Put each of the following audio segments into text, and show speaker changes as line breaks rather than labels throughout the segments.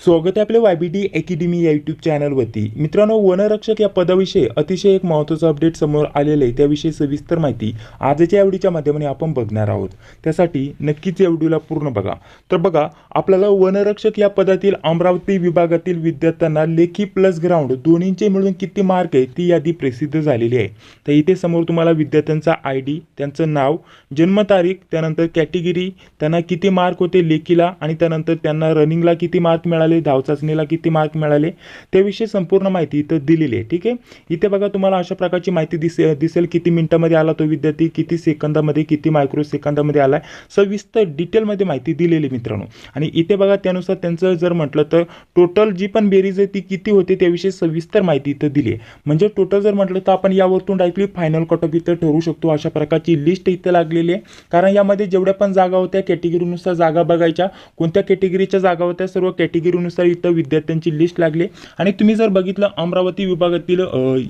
स्वागत आहे आपल्या वाय बी डी अकॅडमी या यूट्यूब चॅनलवरती मित्रांनो वनरक्षक या पदाविषयी अतिशय एक महत्त्वाचं अपडेट समोर आलेलं आहे. त्याविषयी सविस्तर माहिती आजच्या या व्हिडिओच्या माध्यमाने आपण बघणार आहोत. त्यासाठी नक्कीच या व्हिडिओला पूर्ण बघा. तर बघा आपल्याला वनरक्षक या पदातील अमरावती विभागातील विद्यार्थ्यांना लेखी प्लस ग्राउंड दोन्हींचे मिळून किती मार्क आहे ती यादी प्रसिद्ध झालेली आहे. तर इथे समोर तुम्हाला विद्यार्थ्यांचा आय डी त्यांचं नाव जन्मतारीख त्यानंतर कॅटेगरी त्यांना किती मार्क होते लेखीला आणि त्यानंतर त्यांना रनिंगला किती मार्क मिळाले धावचाचणीला किती मार्क मिळाले त्याविषयी संपूर्ण माहिती इथं दिलेली आहे. ठीक आहे? इथे बघा तुम्हाला अशा प्रकारची माहिती दिसे दिसेल किती मिनिटामध्ये आला तो विद्यार्थी किती सेकंदामध्ये किती मायक्रो सेकंदामध्ये आला आहे सविस्तर डिटेलमध्ये माहिती दिलेली आहे मित्रांनो. आणि इथे बघा त्यानुसार त्यांचं जर म्हटलं तर टोटल जी पण बेरीज आहे ती किती होते त्याविषयी सविस्तर माहिती इथं दिली आहे. म्हणजे टोटल जर म्हटलं तर आपण यावरतून डायरेक्टली फायनल कट ऑफ इथं ठरवू शकतो. अशा प्रकारची लिस्ट इथं लागलेली आहे. कारण यामध्ये जेवढ्या पण जागा होत्या कॅटेगरीनुसार जागा बघायच्या. कोणत्या कॅटेगरीच्या जागा होत्या सर्व कॅटेगरी कॅटेगरीनुसार इथं विद्यार्थ्यांची लिस्ट लागली आणि तुम्ही जर बघितलं अमरावती विभागातील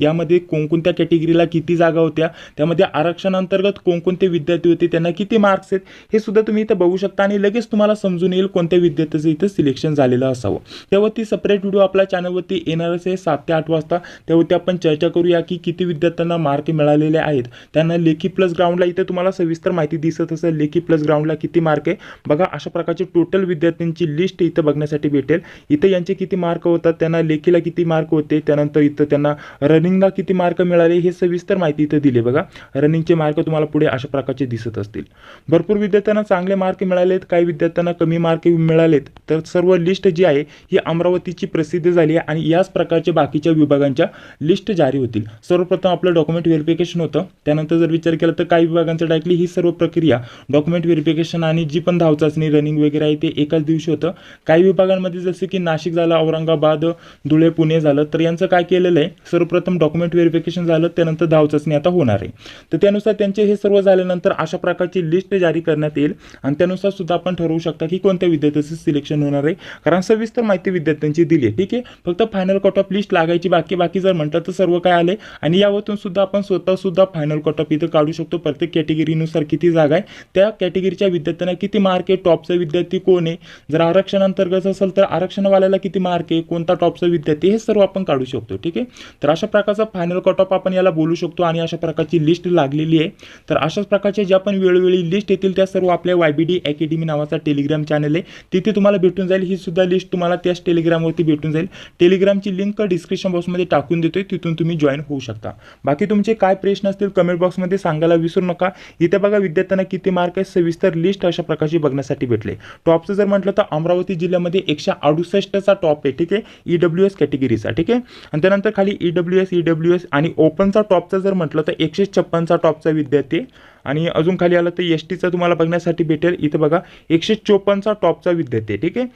यामध्ये कोणकोणत्या कॅटेगरीला किती जागा होत्या त्यामध्ये आरक्षणांतर्गत कोणकोणते विद्यार्थी होते त्यांना किती मार्क्स आहेत हे सुद्धा तुम्ही इथं बघू शकता आणि लगेच तुम्हाला समजून येईल कोणत्या विद्यार्थ्याचं इथं सिलेक्शन झालेलं असावं. त्यावरती सेपरेट व्हिडिओ आपल्या चॅनलवरती येणारच आहे सात ते आठ वाजता. त्यावरती आपण चर्चा करूया की किती विद्यार्थ्यांना मार्क मिळालेले आहेत. त्यांना लेखी प्लस ग्राउंडला इथं तुम्हाला सविस्तर माहिती दिसत असेल लेखी प्लस ग्राउंडला किती मार्क आहे. बघा अशा प्रकारचे टोटल विद्यार्थ्यांची लिस्ट इथं बघण्यासाठी भेटेल. इथं यांचे किती मार्क होतात त्यांना लेखीला किती मार्क होते त्यानंतर इथं त्यांना रनिंगला किती मार्क मिळाले हे सविस्तर माहिती इथं दिली बघा. रनिंगचे मार्क तुम्हाला पुढे अशा प्रकारचे दिसत असतील. भरपूर विद्यार्थ्यांना चांगले मार्क मिळालेत काही विद्यार्थ्यांना कमी मार्क मिळालेत. तर सर्व लिस्ट जी आहे ही अमरावतीची प्रसिद्ध झाली आहे आणि याच प्रकारचे बाकीच्या विभागांच्या लिस्ट जारी होतील. सर्वप्रथम आपलं डॉक्युमेंट व्हेरिफिकेशन होतं. त्यानंतर जर विचार केला तर काही विभागांचं डायरेक्टली ही सर्व प्रक्रिया डॉक्युमेंट व्हेरिफिकेशन आणि जी पण धावचाचणी रनिंग वगैरे आहे ते एकाच दिवशी होतं. काही विभागांमध्ये जसं की नाशिक झालं औरंगाबाद धुळे पुणे झालं तर यांचं काय केलेलं आहे? सर्वप्रथम डॉक्युमेंट व्हेरिफिकेशन झालं त्यानंतर धावचाचणी आता होणार आहे. तर त्यानुसार त्यांचे हे सर्व झाल्यानंतर अशा प्रकारची लिस्ट जारी करण्यात येईल आणि त्यानुसार सुद्धा आपण ठरवू शकता की कोणत्या विद्यार्थ्याचं सिलेक्शन होणार आहे. कारण सविस्तर माहिती विद्यार्थ्यांची दिली आहे. ठीक आहे? फक्त फायनल कट ऑफ लिस्ट लागायची बाकी बाकी जर म्हटलं तर सर्व काय आले आणि यावरून सुद्धा आपण स्वतः सुद्धा फायनल कट ऑफ इथं काढू शकतो. प्रत्येक कॅटेगरीनुसार किती जागा आहे. त्या कॅटेगरीच्या विद्यार्थ्यांना किती मार्क आहे? टॉपचा विद्यार्थी कोण आहे? जर आरक्षण अंतर्गत असेल तर आरक्षणवाल्याला किती मार्क आहे कोणता टॉपचा विद्यार्थी हे सर्व आपण काढू शकतो ठीक आहे? तर अशा प्रकारचा फायनल कट ऑफ आपण याला बोलू शकतो आणि अशा प्रकारची लिस्ट लागलेली आहे. तर अशाच प्रकारच्या ज्या पण वेळोवेळी लिस्ट येतील त्या सर्व आपल्या वाय बी डी अकॅडमी नावाचा टेलिग्राम चॅनल आहे. तिथे तुम्हाला भेटून जाईल. ही सुद्धा लिस्ट तुम्हाला त्याच टेलिग्रामवरती भेटून जाईल. टेलिग्रामची लिंक डिस्क्रिप्शन बॉक्समध्ये टाकून देतोय. तिथून तुम्ही जॉईन होऊ शकता. बाकी तुमचे काय प्रश्न असतील कमेंट बॉक्समध्ये सांगायला विसरू नका. इथे बघा विद्यार्थ्यांना किती मार्क आहे सविस्तर लिस्ट अशा प्रकारची बघण्यासाठी भेटले. टॉपचं जर म्हटलं तर अमरावती जिल्ह्यामध्ये एकशे अडुसष्टचा टॉप आहे ठीक आहे? ई डब्ल्यू एस कॅटेगरीचा ठीक आहे? आणि त्यानंतर खाली E W S E W S आणि ओपनचा टॉपचा जर म्हटलं तर एकशे छप्पनचा टॉपचा विद्यार्थी आहे. आणि अजून खाली आलं तर एस टीचा तुम्हाला बघण्यासाठी भेटेल. इथं बघा एकशे चोपन्नचा टॉपचा विद्यार्थी आहे ठीक आहे?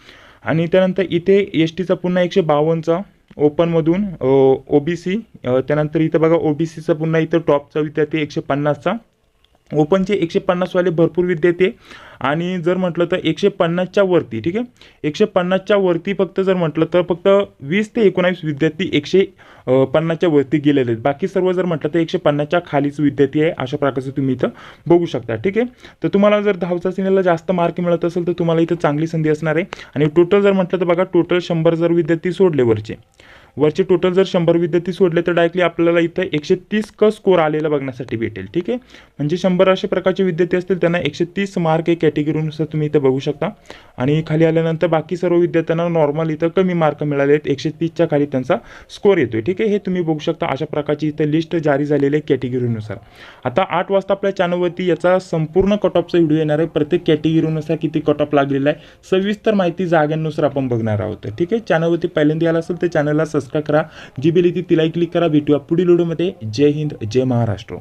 आणि त्यानंतर इथे एस टीचा पुन्हा एकशे बावन्नचा ओपनमधून ओ बी सी त्यानंतर इथं बघा ओ बी सीचा पुन्हा इथं टॉपचा विद्यार्थी एकशे पन्नासचा. ओपनचे एकशे पन्नासवाले भरपूर विद्यार्थी आहे आणि जर म्हटलं तर एकशे पन्नासच्या वरती ठीक आहे? एकशे पन्नासच्या वरती फक्त जर म्हटलं तर फक्त वीस ते एकोणावीस विद्यार्थी एकशे पन्नासच्या वरती गेलेले आहेत. बाकी सर्व जर म्हटलं तर एकशे पन्नासच्या खालीच विद्यार्थी आहे अशा प्रकारचं तुम्ही इथं बघू शकता ठीक आहे? तर तुम्हाला जर धावचा सिनेला जास्त मार्क मिळत असेल तर तुम्हाला इथं चांगली संधी असणार आहे. आणि टोटल जर म्हटलं तर बघा टोटल शंभर जर विद्यार्थी सोडले वरचे वरचे टोटल जर शंभर विद्यार्थी सोडले तर डायरेक्टली आपल्याला इथं एकशे तीस क स्कोर आलेला बघण्यासाठी भेटेल ठीक आहे? म्हणजे शंभर असे प्रकारचे विद्यार्थी असतील त्यांना एकशे तीस मार्क हे कॅटेगरीनुसार तुम्ही इथं बघू शकता. आणि खाली आल्यानंतर बाकी सर्व विद्यार्थ्यांना नॉर्मल इथं कमी मार्क मिळाले आहेत एकशे तीसच्या खाली त्यांचा स्कोर येतोय ठीक आहे? हे तुम्ही बघू शकता अशा प्रकारची इथं लिस्ट जारी झालेली आहे कॅटेगरीनुसार आता आठ वाजता आपल्या चॅनलवरती याचा संपूर्ण कट ऑफचा व्हिडिओ येणार आहे. प्रत्येक कॅटेगरीनुसार किती कट ऑफ लागलेला आहे सविस्तर माहिती जागांनुसार आपण बघणार आहोत ठीक आहे? चॅनलवरती पहिल्यांदा आला असेल तर चॅनलला सबस्क्राईब करा. जी बेल येते तिलाही क्लिक करा. भेटूया पुढील व्हिडिओमध्ये. जय हिंद जय महाराष्ट्र.